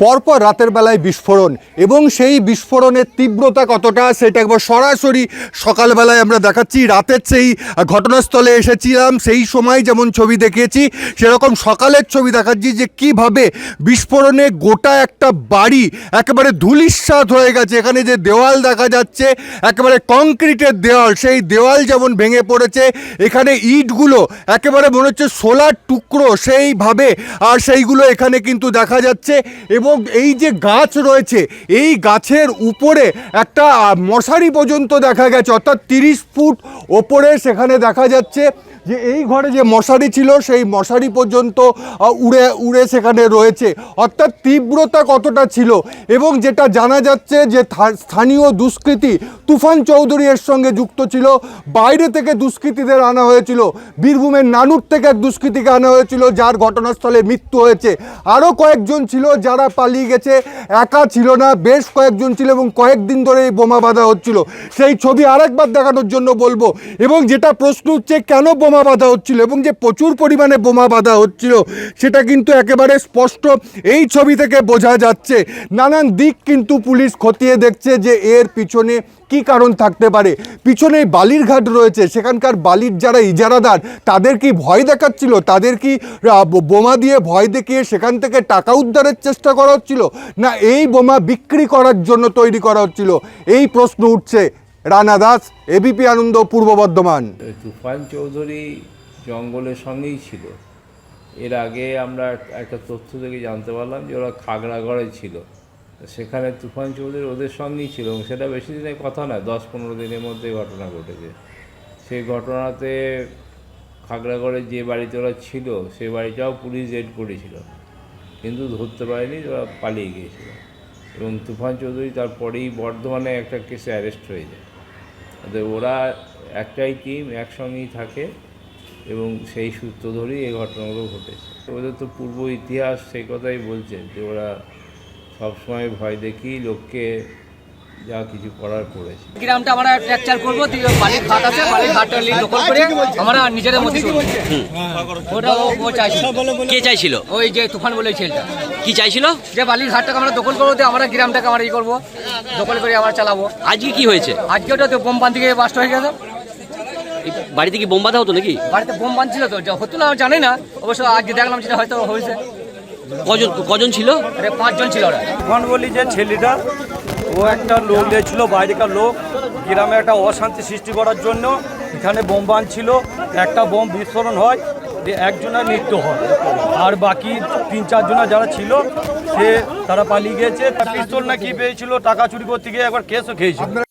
পরপর রাতের বেলায় বিস্ফোরণ এবং সেই বিস্ফোরণের তীব্রতা কতটা সেটা একবার সরাসরি সকালবেলায় আমরা দেখাচ্ছি। রাতের সেই ঘটনাস্থলে এসেছিলাম, সেই সময় যেমন ছবি দেখিয়েছি, সেরকম সকালের ছবি দেখাচ্ছি যে কীভাবে বিস্ফোরণে গোটা একটা বাড়ি একেবারে ধুলিস্বাদ হয়ে গেছে। এখানে যে দেওয়াল দেখা যাচ্ছে, একেবারে কংক্রিটের দেওয়াল, সেই দেওয়াল যেমন ভেঙে পড়েছে, এখানে ইটগুলো একেবারে মনে হচ্ছে সোলার টুকরো সেইভাবে, আর সেইগুলো এখানে কিন্তু দেখা যাচ্ছে এবং এই যে গাছ রয়েছে, এই গাছের উপরে একটা মশারি পর্যন্ত দেখা গেছে, অর্থাৎ তিরিশ ফুট ওপরে সেখানে দেখা যাচ্ছে যে এই ঘরে যে মশারি ছিল, সেই মশারি পর্যন্ত উড়ে উড়ে সেখানে রয়েছে। অর্থাৎ তীব্রতা কতটা ছিল? এবং যেটা জানা যাচ্ছে যে স্থানীয় দুষ্কৃতী তুফান চৌধুরী এর সঙ্গে যুক্ত ছিল, বাইরে থেকে দুষ্কৃতীদের আনা হয়েছিল, বীরভূমের নানুর থেকে এক দুষ্কৃতীকে আনা হয়েছিল, যার ঘটনাস্থলে মৃত্যু হয়েছে। আরও কয়েকজন ছিল যারা পালিয়ে গেছে, একা ছিল না, বেশ কয়েকজন ছিল এবং কয়েকদিন ধরে এই বোমা বাঁধা হচ্ছিল। সেই ছবি আরেকবার দেখানোর জন্য বলব, এবং যেটা প্রশ্ন হচ্ছে, কেন বোমা বাঁধা হচ্ছিল এবং যে প্রচুর পরিমাণে বোমা বাঁধা হচ্ছিল, সেটা কিন্তু একেবারে স্পষ্ট। এই ছবি থেকে বোঝা যাচ্ছে, নানান দিক কিন্তু পুলিশ খতিয়ে দেখছে যে এর পিছনে কি কারণ থাকতে পারে? পিছনে বালির ঘাট রয়েছে, সেখানকার বালির যারা ইজারাদার, তাদের কি ভয় দেখাচ্ছিল? তাদের কি বোমা দিয়ে ভয় দেখিয়ে সেখান থেকে টাকা উদ্ধারের চেষ্টা করা হচ্ছিল? না, এই বোমা বিক্রি করার জন্য তৈরি করা হচ্ছিল? এই প্রশ্ন উঠছে। রানা দাস এবিপি আনন্দ, পূর্ব বর্ধমান। তুফান চৌধুরী জঙ্গলের সঙ্গেই ছিল। এর আগে আমরা একটা তথ্য থেকে জানতে পারলাম যে ওরা খাগড়াগড়ে ছিল। সেখানে তুফান চৌধুরী ওদের সঙ্গেই ছিল এবং সেটা বেশি দিনের কথা নয়, দশ পনেরো দিনের মধ্যে ঘটনা ঘটেছে। সেই ঘটনাতে খাগড়াগড়ে যে বাড়িতে ওরা ছিল সেই বাড়িটাও পুলিশ রেড করেছিল। কিন্তু ধরতে পারেনি, ওরা পালিয়ে গিয়েছিল। এবং তুফান চৌধুরী তারপরেই বর্ধমানে একটা কেসে অ্যারেস্ট হয়ে যায়। ওরা একটাই টিম একসঙ্গেই থাকে এবং সেই সূত্র ধরেই এই ঘটনাগুলো ঘটেছে। ওদের তো পূর্ব ইতিহাস সেই কথাই বলছে যে ওরা সবসময় ভয় দেখি লোককে যা কিছু করার করেছে। গ্রামটা আমরা ট্র্যাকচার করব বালির ঘাট আছে বালির ঘাটটা লিড দখল করে আমরা নিজেদের মধ্যে করব ওটা ও- ও চাইছিল। কে চাইছিল? ওই যে তুফান বলে ছেলেটা। কি চাইছিল? যে বালির ঘাটটাকে আমরা দখল করব আমরা গ্রামটাকে আমরা ই করব দখল করে আমরা চালাবো। আজকে কি হয়েছে? আজকে ওটা তো বোম বান থেকে বাস্ট হয়ে গেছে। বাড়িতে কি বোম বাঁধা হতো নাকি? বাড়িতে বোম বানছিল তো যা হতো না জানি না। অবশ্য আজকে দেখলাম যেটা হয়তো হয়েছে। কজন কজন ছিল? আরে পাঁচজন ছিল ওরা। বলি যে ছেলেটা ও একটা লোক ছিল বাইরেকার লোক। গ্রামে একটা অশান্তি সৃষ্টি করার জন্য এখানে বোম ছিল একটা বোম বিস্ফোরণ হয় দিয়ে একজনের মৃত্যু হয়। আর বাকি তিন চারজনের যারা ছিল সে তারা পালিয়ে গিয়েছে। পিস্তল না কি পেয়েছিল টাকা চুরি করতে গিয়ে একবার কেসও খেয়েছিল।